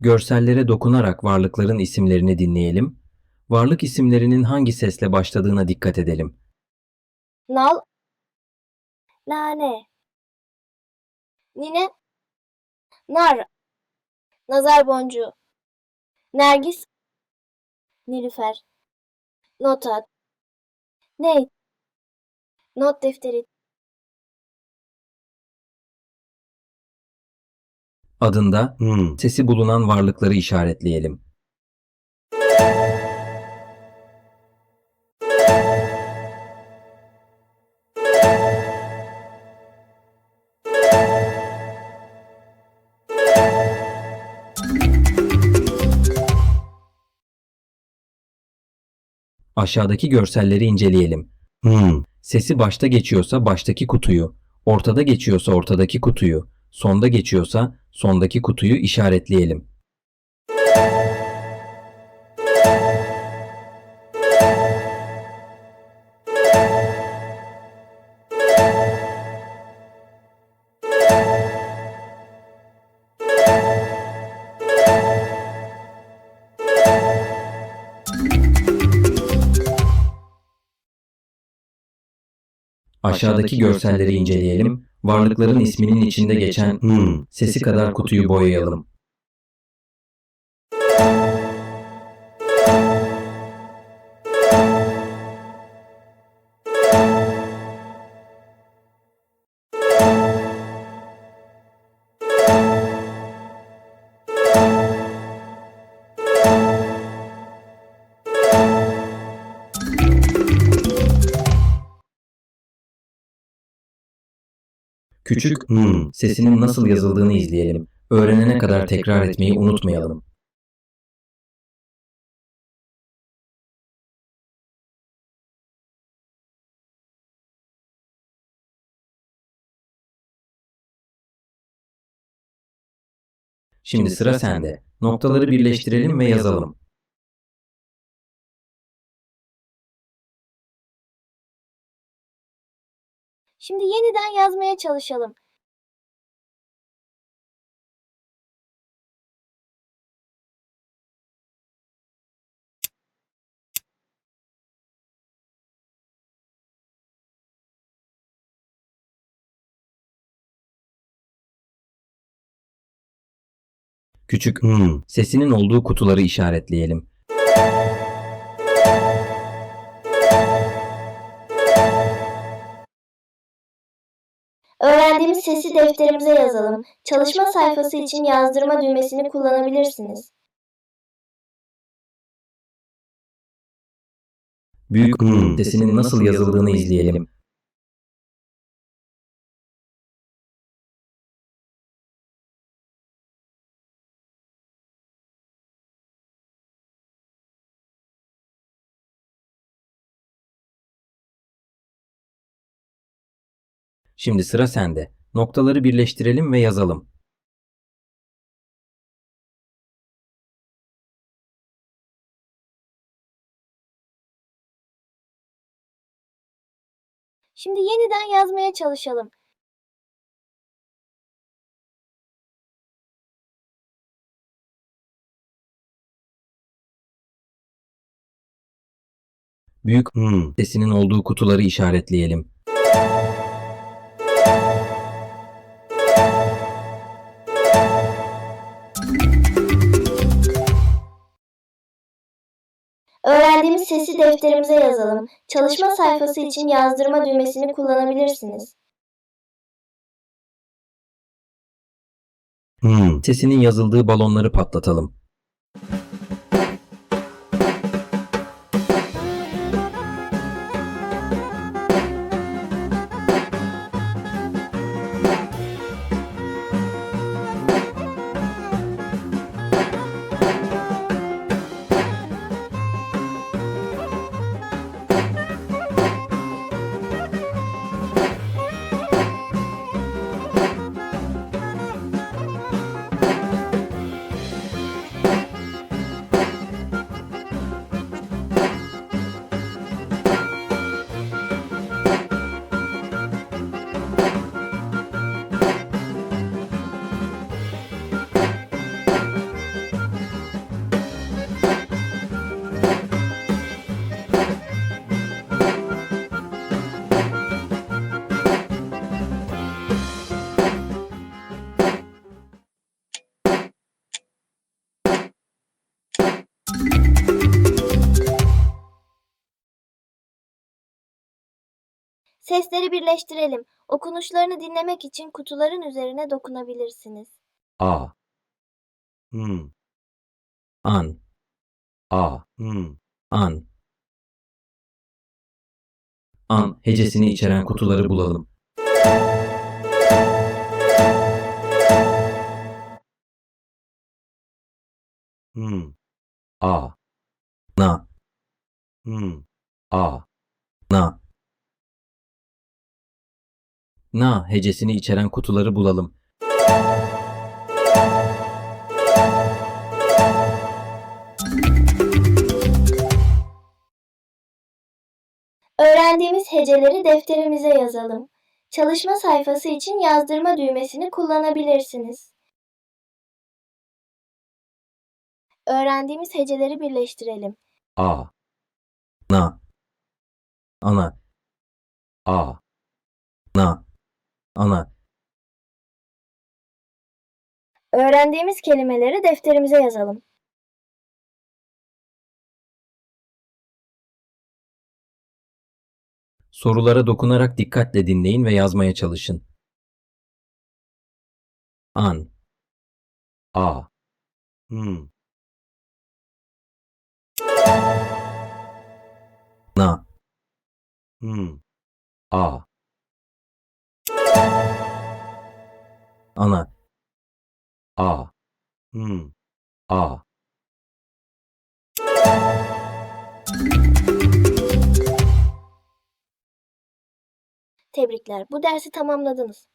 Görsellere dokunarak varlıkların isimlerini dinleyelim. Varlık isimlerinin hangi sesle başladığına dikkat edelim. Nal, nane, nine, nar, nazar boncuğu, nergis, nilüfer, nota, ney, not defteri, Adında Hmm. sesi bulunan varlıkları işaretleyelim. Aşağıdaki görselleri inceleyelim. Hmm. Sesi başta geçiyorsa baştaki kutuyu, ortada geçiyorsa ortadaki kutuyu, sonda geçiyorsa sondaki kutuyu işaretleyelim. Aşağıdaki görselleri inceleyelim. Varlıkların isminin içinde geçen Hmm. sesi kadar kutuyu boyayalım. Küçük Hmm. sesinin nasıl yazıldığını izleyelim. Öğrenene kadar tekrar etmeyi unutmayalım. Şimdi sıra sende. Noktaları birleştirelim ve yazalım. Şimdi yeniden yazmaya çalışalım. Küçük Hmm. sesinin olduğu kutuları işaretleyelim. Öğrendiğimiz sesi defterimize yazalım. Çalışma sayfası için yazdırma düğmesini kullanabilirsiniz. Büyük Hmm. sesinin nasıl yazıldığını izleyelim. Şimdi sıra sende. Noktaları birleştirelim ve yazalım. Şimdi yeniden yazmaya çalışalım. Büyük Hmm. sesinin olduğu kutuları işaretleyelim. Sesi defterimize yazalım. Çalışma sayfası için yazdırma düğmesini kullanabilirsiniz. Hmm. Sesinin yazıldığı balonları patlatalım. Sesleri birleştirelim. Okunuşlarını dinlemek için kutuların üzerine dokunabilirsiniz. A. Hmm. An. A. Hmm. An. An hecesini içeren kutuları bulalım. Hmm. A. Na. Hmm. A. Na. Na hecesini içeren kutuları bulalım. Öğrendiğimiz heceleri defterimize yazalım. Çalışma sayfası için yazdırma düğmesini kullanabilirsiniz. Öğrendiğimiz heceleri birleştirelim. 아, Na, ana, 아, na, ana. Öğrendiğimiz kelimeleri defterimize yazalım. Sorulara dokunarak dikkatle dinleyin ve yazmaya çalışın. An A Hmm. Na Hmm. A ana a hmm. a Tebrikler. Bu dersi tamamladınız.